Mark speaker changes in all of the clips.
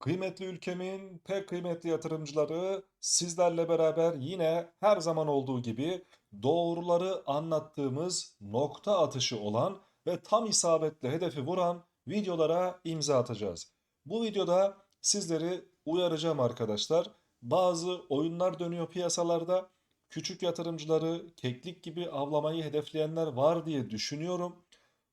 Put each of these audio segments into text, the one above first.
Speaker 1: Kıymetli ülkemin pek kıymetli yatırımcıları sizlerle beraber yine her zaman olduğu gibi doğruları anlattığımız nokta atışı olan ve tam isabetle hedefi vuran videolara imza atacağız. Bu videoda sizleri uyaracağım arkadaşlar. Bazı oyunlar dönüyor piyasalarda. Küçük yatırımcıları keklik gibi avlamayı hedefleyenler var diye düşünüyorum.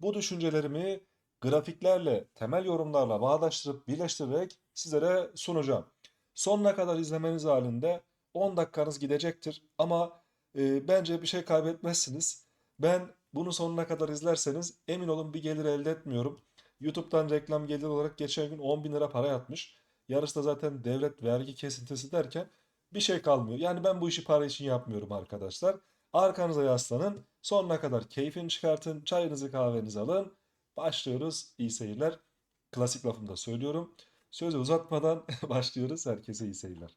Speaker 1: Bu düşüncelerimi grafiklerle, temel yorumlarla bağdaştırıp birleştirerek sizlere sunacağım. Sonuna kadar izlemeniz halinde 10 dakikanız gidecektir ama e, bence bir şey kaybetmezsiniz. Ben bunu sonuna kadar izlerseniz emin olun bir gelir elde etmiyorum. YouTube'dan reklam gelir olarak geçen gün 10 bin lira para yatmış. Yarısı da zaten devlet vergi kesintisi derken bir şey kalmıyor. Yani ben bu işi para için yapmıyorum arkadaşlar. Arkanıza yaslanın. Sonuna kadar keyfini çıkartın. Çayınızı kahvenizi alın. Başlıyoruz. İyi seyirler. Klasik lafımı da söylüyorum. Sözü uzatmadan başlıyoruz. Herkese iyi seyirler.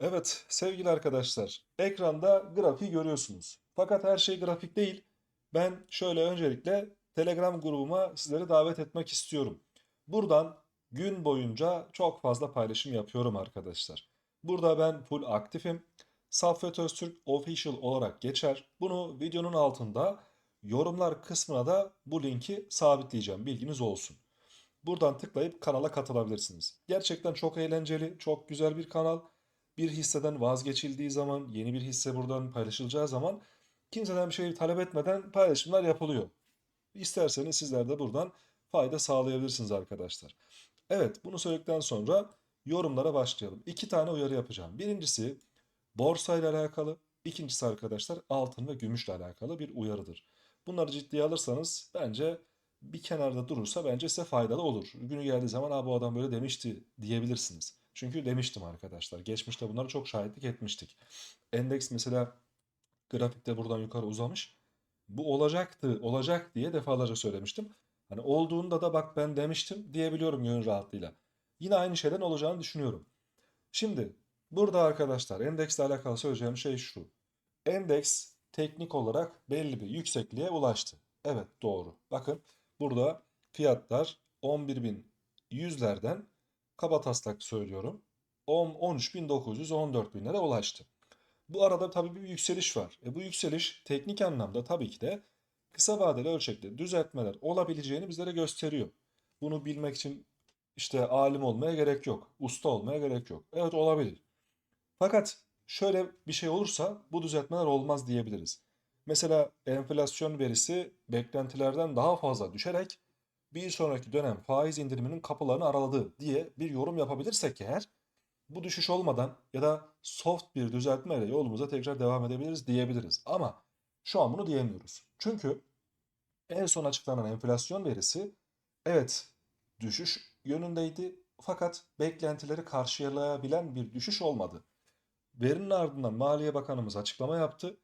Speaker 1: Evet sevgili arkadaşlar, ekranda grafiği görüyorsunuz. Fakat her şey grafik değil. Ben şöyle öncelikle Telegram grubuma sizleri davet etmek istiyorum. Buradan gün boyunca çok fazla paylaşım yapıyorum arkadaşlar. Burada ben full aktifim. Saffet Öztürk Official olarak geçer. Bunu videonun altında yorumlar kısmına da bu linki sabitleyeceğim. Bilginiz olsun. Buradan tıklayıp kanala katılabilirsiniz. Gerçekten çok eğlenceli, çok güzel bir kanal bir hisseden vazgeçildiği zaman, yeni bir hisse buradan paylaşılacağı zaman kimseden bir şey talep etmeden paylaşımlar yapılıyor. İsterseniz sizler de buradan fayda sağlayabilirsiniz arkadaşlar. Evet, bunu söyledikten sonra yorumlara başlayalım. İki tane uyarı yapacağım. Birincisi borsa ile alakalı, ikincisi arkadaşlar altın ve gümüşle alakalı bir uyarıdır. Bunları ciddiye alırsanız bence bir kenarda durursa bence size faydalı olur. Günü geldiği zaman Aa, bu adam böyle demişti diyebilirsiniz. Çünkü demiştim arkadaşlar. Geçmişte bunları çok şahitlik etmiştik. Endeks mesela grafikte buradan yukarı uzamış. Bu olacaktı, olacak diye defalarca söylemiştim. Hani olduğunda da bak ben demiştim diyebiliyorum gönül rahatlığıyla. Yine aynı şeyden olacağını düşünüyorum. Şimdi burada arkadaşlar endeksle alakalı söyleyeceğim şey şu. Endeks teknik olarak belli bir yüksekliğe ulaştı. Evet doğru. Bakın burada fiyatlar 11.100'lerden kaba taslak söylüyorum 13.900 binlere ulaştı. Bu arada tabii bir yükseliş var. E bu yükseliş teknik anlamda tabii ki de kısa vadeli ölçekte düzeltmeler olabileceğini bizlere gösteriyor. Bunu bilmek için işte alim olmaya gerek yok. Usta olmaya gerek yok. Evet olabilir. Fakat şöyle bir şey olursa bu düzeltmeler olmaz diyebiliriz. Mesela enflasyon verisi beklentilerden daha fazla düşerek bir sonraki dönem faiz indiriminin kapılarını araladı diye bir yorum yapabilirsek eğer bu düşüş olmadan ya da soft bir düzeltmeyle yolumuza tekrar devam edebiliriz diyebiliriz. Ama şu an bunu diyemiyoruz. Çünkü en son açıklanan enflasyon verisi evet düşüş yönündeydi fakat beklentileri karşılayabilen bir düşüş olmadı. Verinin ardından Maliye Bakanımız açıklama yaptı.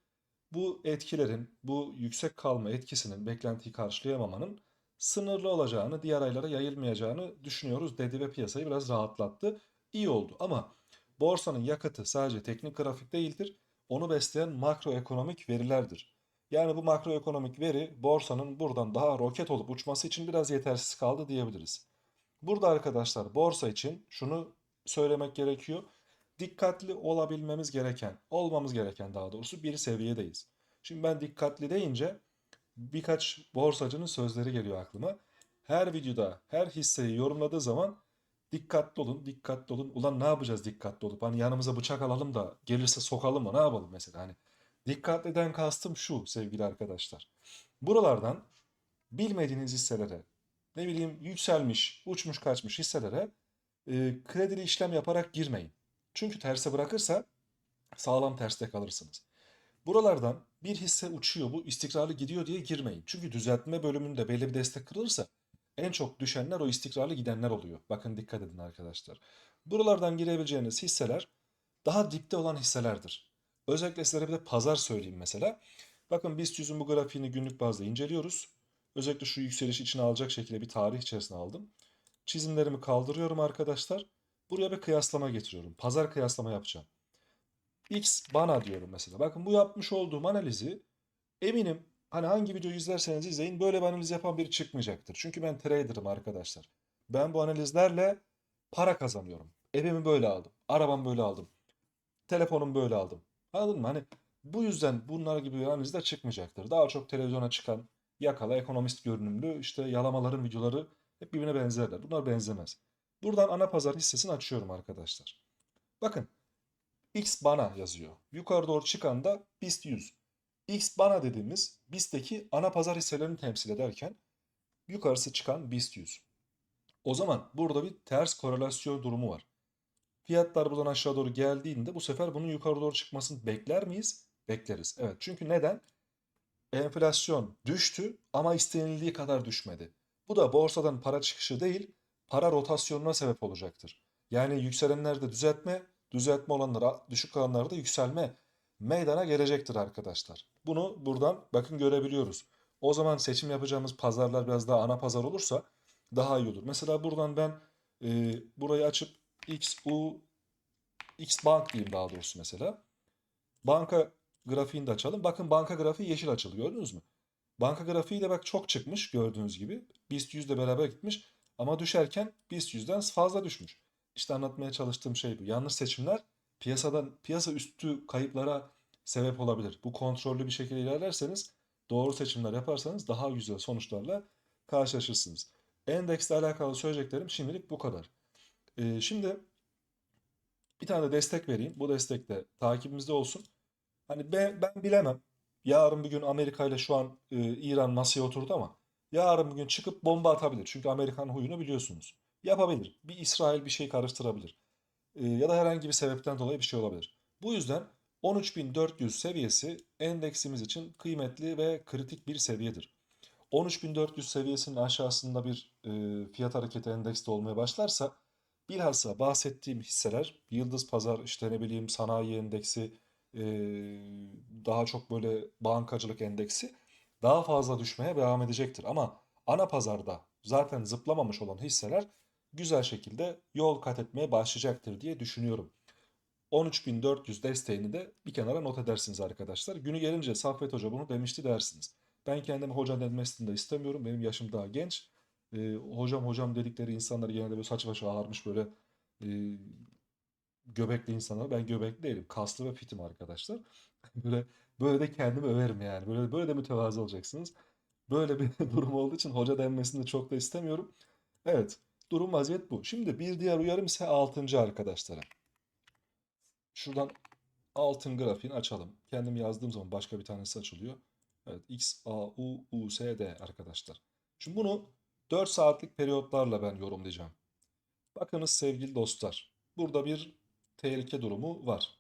Speaker 1: Bu etkilerin, bu yüksek kalma etkisinin, beklentiyi karşılayamamanın sınırlı olacağını, diğer aylara yayılmayacağını düşünüyoruz dedi ve piyasayı biraz rahatlattı. İyi oldu ama borsanın yakıtı sadece teknik grafik değildir. Onu besleyen makroekonomik verilerdir. Yani bu makroekonomik veri borsanın buradan daha roket olup uçması için biraz yetersiz kaldı diyebiliriz. Burada arkadaşlar borsa için şunu söylemek gerekiyor. Dikkatli olabilmemiz gereken, olmamız gereken daha doğrusu bir seviyedeyiz. Şimdi ben dikkatli deyince birkaç borsacının sözleri geliyor aklıma. Her videoda her hisseyi yorumladığı zaman dikkatli olun, dikkatli olun. Ulan ne yapacağız dikkatli olup? Hani yanımıza bıçak alalım da gelirse sokalım mı? Ne yapalım mesela? Hani dikkatliden kastım şu sevgili arkadaşlar. Buralardan bilmediğiniz hisselere, ne bileyim yükselmiş, uçmuş kaçmış hisselere e, kredili işlem yaparak girmeyin. Çünkü terse bırakırsa sağlam terste kalırsınız. Buralardan bir hisse uçuyor bu istikrarlı gidiyor diye girmeyin. Çünkü düzeltme bölümünde belli bir destek kırılırsa en çok düşenler o istikrarlı gidenler oluyor. Bakın dikkat edin arkadaşlar. Buralardan girebileceğiniz hisseler daha dipte olan hisselerdir. Özellikle sizlere bir de pazar söyleyeyim mesela. Bakın BIST 100'ün bu grafiğini günlük bazda inceliyoruz. Özellikle şu yükseliş içine alacak şekilde bir tarih içerisine aldım. Çizimlerimi kaldırıyorum arkadaşlar. Buraya bir kıyaslama getiriyorum. Pazar kıyaslama yapacağım. X bana diyorum mesela. Bakın bu yapmış olduğum analizi eminim hani hangi videoyu izlerseniz izleyin böyle bir analiz yapan biri çıkmayacaktır. Çünkü ben trader'ım arkadaşlar. Ben bu analizlerle para kazanıyorum. Evimi böyle aldım. Arabamı böyle aldım. Telefonumu böyle aldım. Anladın mı? Hani bu yüzden bunlar gibi analizler çıkmayacaktır. Daha çok televizyona çıkan yakala ekonomist görünümlü işte yalamaların videoları hep birbirine benzerler. Bunlar benzemez. Buradan ana pazar hissesini açıyorum arkadaşlar. Bakın X bana yazıyor. Yukarı doğru çıkan da BIST 100. X bana dediğimiz BIST'teki ana pazar hisselerini temsil ederken yukarısı çıkan BIST 100. O zaman burada bir ters korelasyon durumu var. Fiyatlar buradan aşağı doğru geldiğinde bu sefer bunun yukarı doğru çıkmasını bekler miyiz? Bekleriz. Evet çünkü neden? Enflasyon düştü ama istenildiği kadar düşmedi. Bu da borsadan para çıkışı değil, para rotasyonuna sebep olacaktır. Yani yükselenlerde düzeltme, düzeltme olanlara, düşük kalanlarda yükselme meydana gelecektir arkadaşlar. Bunu buradan bakın görebiliyoruz. O zaman seçim yapacağımız pazarlar biraz daha ana pazar olursa daha iyi olur. Mesela buradan ben e, burayı açıp XU X Bank diyeyim daha doğrusu mesela. Banka grafiğini de açalım. Bakın banka grafiği yeşil açıldı gördünüz mü? Banka grafiği de bak çok çıkmış gördüğünüz gibi. BIST 100 ile beraber gitmiş ama düşerken BIST 100'den fazla düşmüş. İşte anlatmaya çalıştığım şey bu. Yanlış seçimler piyasadan piyasa üstü kayıplara sebep olabilir. Bu kontrollü bir şekilde ilerlerseniz doğru seçimler yaparsanız daha güzel sonuçlarla karşılaşırsınız. Endeksle alakalı söyleyeceklerim şimdilik bu kadar. Ee, şimdi bir tane de destek vereyim. Bu destek de takibimizde olsun. Hani ben, ben bilemem. Yarın bir gün Amerika ile şu an e, İran masaya oturdu ama yarın bir gün çıkıp bomba atabilir. Çünkü Amerikan huyunu biliyorsunuz. Yapabilir. Bir İsrail bir şey karıştırabilir. E, ya da herhangi bir sebepten dolayı bir şey olabilir. Bu yüzden 13.400 seviyesi endeksimiz için kıymetli ve kritik bir seviyedir. 13.400 seviyesinin aşağısında bir e, fiyat hareketi endekste olmaya başlarsa bilhassa bahsettiğim hisseler Yıldız Pazar işte ne bileyim sanayi endeksi e, daha çok böyle bankacılık endeksi daha fazla düşmeye devam edecektir. Ama ana pazarda zaten zıplamamış olan hisseler güzel şekilde yol kat etmeye başlayacaktır diye düşünüyorum. 13.400 desteğini de bir kenara not edersiniz arkadaşlar. Günü gelince Saffet Hoca bunu demişti dersiniz. Ben kendimi hoca denmesini de istemiyorum. Benim yaşım daha genç. Ee, hocam hocam dedikleri insanlar genelde böyle saç başı ağarmış böyle e, göbekli insanlar. Ben göbekli değilim. Kaslı ve fitim arkadaşlar. Böyle böyle de kendimi överim yani. Böyle böyle de mütevazı olacaksınız. Böyle bir durum olduğu için hoca denmesini de çok da istemiyorum. Evet, durum vaziyet bu. Şimdi bir diğer uyarım ise 6. arkadaşlara. Şuradan altın grafiğini açalım. Kendim yazdığım zaman başka bir tanesi açılıyor. Evet, X, A, U, U, S, D arkadaşlar. Şimdi bunu 4 saatlik periyotlarla ben yorumlayacağım. Bakınız sevgili dostlar. Burada bir tehlike durumu var.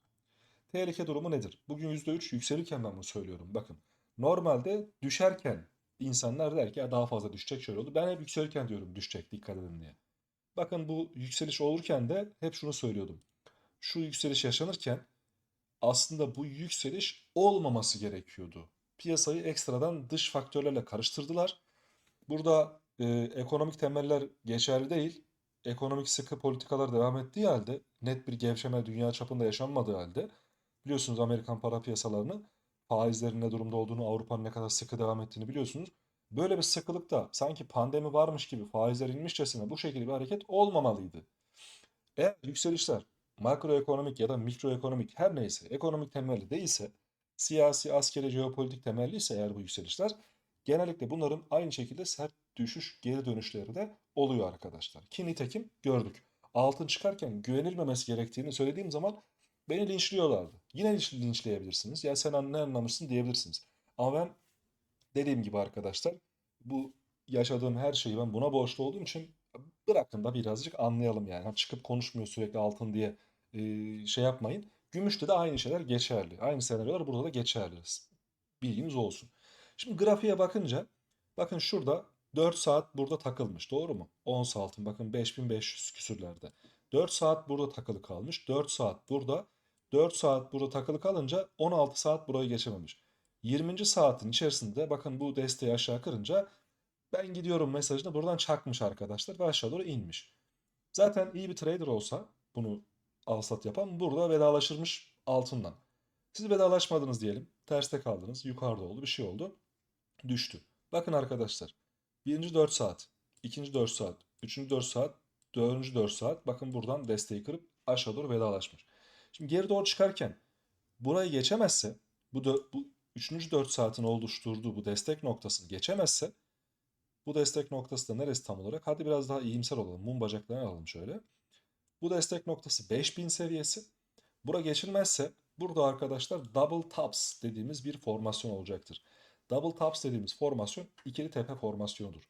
Speaker 1: Tehlike durumu nedir? Bugün %3 yükselirken ben bunu söylüyorum. Bakın normalde düşerken insanlar der ki daha fazla düşecek şöyle oldu. Ben hep yükselirken diyorum düşecek dikkat edin diye. Bakın bu yükseliş olurken de hep şunu söylüyordum. Şu yükseliş yaşanırken aslında bu yükseliş olmaması gerekiyordu. Piyasayı ekstradan dış faktörlerle karıştırdılar. Burada e, ekonomik temeller geçerli değil. Ekonomik sıkı politikalar devam ettiği halde, net bir gevşeme dünya çapında yaşanmadığı halde biliyorsunuz Amerikan para piyasalarını faizlerin ne durumda olduğunu, Avrupa'nın ne kadar sıkı devam ettiğini biliyorsunuz. Böyle bir sıkılıkta sanki pandemi varmış gibi faizler inmişçesine bu şekilde bir hareket olmamalıydı. Eğer yükselişler makroekonomik ya da mikroekonomik her neyse ekonomik temelli değilse, siyasi, askeri, jeopolitik temelli ise eğer bu yükselişler genellikle bunların aynı şekilde sert düşüş geri dönüşleri de oluyor arkadaşlar. Ki nitekim gördük. Altın çıkarken güvenilmemesi gerektiğini söylediğim zaman beni linçliyorlardı. Yine linç, linçleyebilirsiniz. Ya sen ne anlamışsın diyebilirsiniz. Ama ben dediğim gibi arkadaşlar bu yaşadığım her şeyi ben buna borçlu olduğum için bırakın da birazcık anlayalım yani. Hani çıkıp konuşmuyor sürekli altın diye e, şey yapmayın. Gümüşte de aynı şeyler geçerli. Aynı senaryolar burada da geçerli. Bilginiz olsun. Şimdi grafiğe bakınca bakın şurada 4 saat burada takılmış doğru mu? 10 saatin bakın 5500 küsürlerde. 4 saat burada takılı kalmış. 4 saat burada. 4 saat burada takılı kalınca 16 saat burayı geçememiş. 20. saatin içerisinde bakın bu desteği aşağı kırınca ben gidiyorum mesajını buradan çakmış arkadaşlar ve aşağı doğru inmiş. Zaten iyi bir trader olsa bunu alsat yapan burada vedalaşırmış altından. Siz vedalaşmadınız diyelim. Terste kaldınız. Yukarıda oldu. Bir şey oldu. Düştü. Bakın arkadaşlar. Birinci 4 saat. ikinci 4 saat. Üçüncü 4 saat. Dördüncü 4 saat. Bakın buradan desteği kırıp aşağı doğru vedalaşmış. Şimdi geri doğru çıkarken burayı geçemezse bu, bu üçüncü 4 saatin oluşturduğu bu destek noktasını geçemezse bu destek noktası da neresi tam olarak? Hadi biraz daha iyimser olalım. Mum bacaklarını alalım şöyle. Bu destek noktası 5000 seviyesi. Bura geçilmezse burada arkadaşlar double tops dediğimiz bir formasyon olacaktır. Double tops dediğimiz formasyon ikili tepe formasyonudur.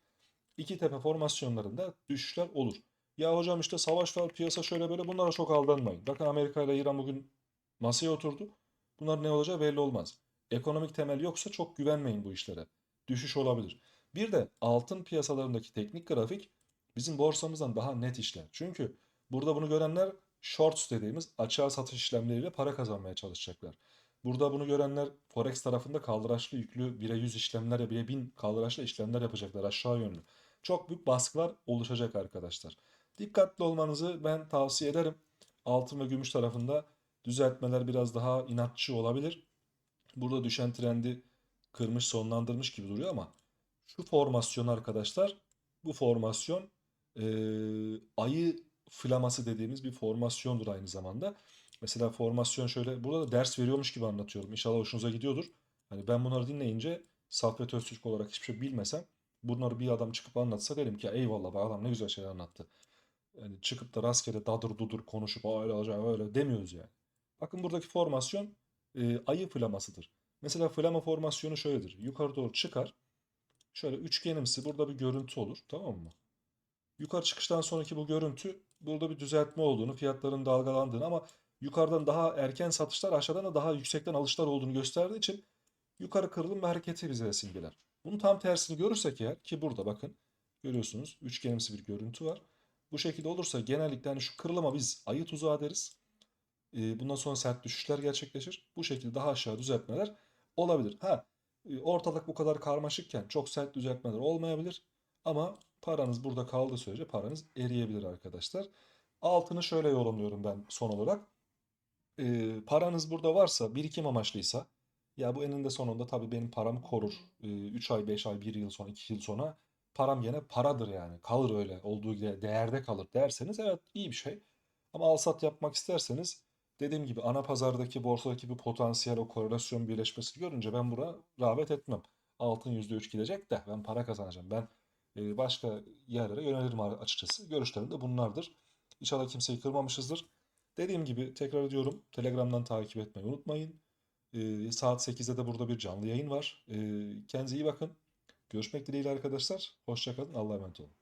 Speaker 1: İki tepe formasyonlarında düşüşler olur. Ya hocam işte savaş var, piyasa şöyle böyle bunlara çok aldanmayın. Bakın Amerika ile İran bugün masaya oturdu. Bunlar ne olacağı belli olmaz. Ekonomik temel yoksa çok güvenmeyin bu işlere. Düşüş olabilir. Bir de altın piyasalarındaki teknik grafik bizim borsamızdan daha net işler. Çünkü burada bunu görenler shorts dediğimiz açığa satış işlemleriyle para kazanmaya çalışacaklar. Burada bunu görenler forex tarafında kaldıraçlı yüklü 1'e 100 işlemler, 1'e 1000 kaldıraçlı işlemler yapacaklar aşağı yönlü. Çok büyük baskılar oluşacak arkadaşlar. Dikkatli olmanızı ben tavsiye ederim. Altın ve gümüş tarafında düzeltmeler biraz daha inatçı olabilir. Burada düşen trendi kırmış sonlandırmış gibi duruyor ama şu formasyon arkadaşlar bu formasyon eee, ayı flaması dediğimiz bir formasyondur aynı zamanda. Mesela formasyon şöyle burada da ders veriyormuş gibi anlatıyorum. İnşallah hoşunuza gidiyordur. Hani ben bunları dinleyince Saffet Öztürk olarak hiçbir şey bilmesem bunları bir adam çıkıp anlatsa derim ki eyvallah be adam ne güzel şeyler anlattı. Yani çıkıp da rastgele dadır dudur konuşup öyle olacak öyle demiyoruz yani. Bakın buradaki formasyon e, ayı flamasıdır. Mesela flama formasyonu şöyledir. Yukarı doğru çıkar. Şöyle üçgenimsi burada bir görüntü olur. Tamam mı? Yukarı çıkıştan sonraki bu görüntü burada bir düzeltme olduğunu, fiyatların dalgalandığını ama yukarıdan daha erken satışlar aşağıdan da daha yüksekten alışlar olduğunu gösterdiği için yukarı kırılım ve hareketi bize simgeler. Bunun tam tersini görürsek eğer ki burada bakın görüyorsunuz üçgenimsi bir görüntü var. Bu şekilde olursa genellikle hani şu kırılıma biz ayı tuzağı deriz. E, bundan sonra sert düşüşler gerçekleşir. Bu şekilde daha aşağı düzeltmeler olabilir. Ha e, ortalık bu kadar karmaşıkken çok sert düzeltmeler olmayabilir. Ama paranız burada kaldığı sürece paranız eriyebilir arkadaşlar. Altını şöyle yorumluyorum ben son olarak. E, paranız burada varsa birikim amaçlıysa ya bu eninde sonunda tabii benim paramı korur. 3 ay, 5 ay, 1 yıl sonra, 2 yıl sonra param gene paradır yani. Kalır öyle olduğu gibi değerde kalır derseniz evet iyi bir şey. Ama al sat yapmak isterseniz dediğim gibi ana pazardaki borsadaki bir potansiyel o korelasyon birleşmesini görünce ben buna rağbet etmem. Altın %3 gidecek de ben para kazanacağım. Ben e, başka yerlere yönelirim açıkçası. Görüşlerim de bunlardır. İnşallah kimseyi kırmamışızdır. Dediğim gibi tekrar ediyorum. Telegram'dan takip etmeyi unutmayın. E, saat 8'de de burada bir canlı yayın var. E, kendinize iyi bakın. Görüşmek dileğiyle arkadaşlar. Hoşçakalın. Allah'a emanet olun.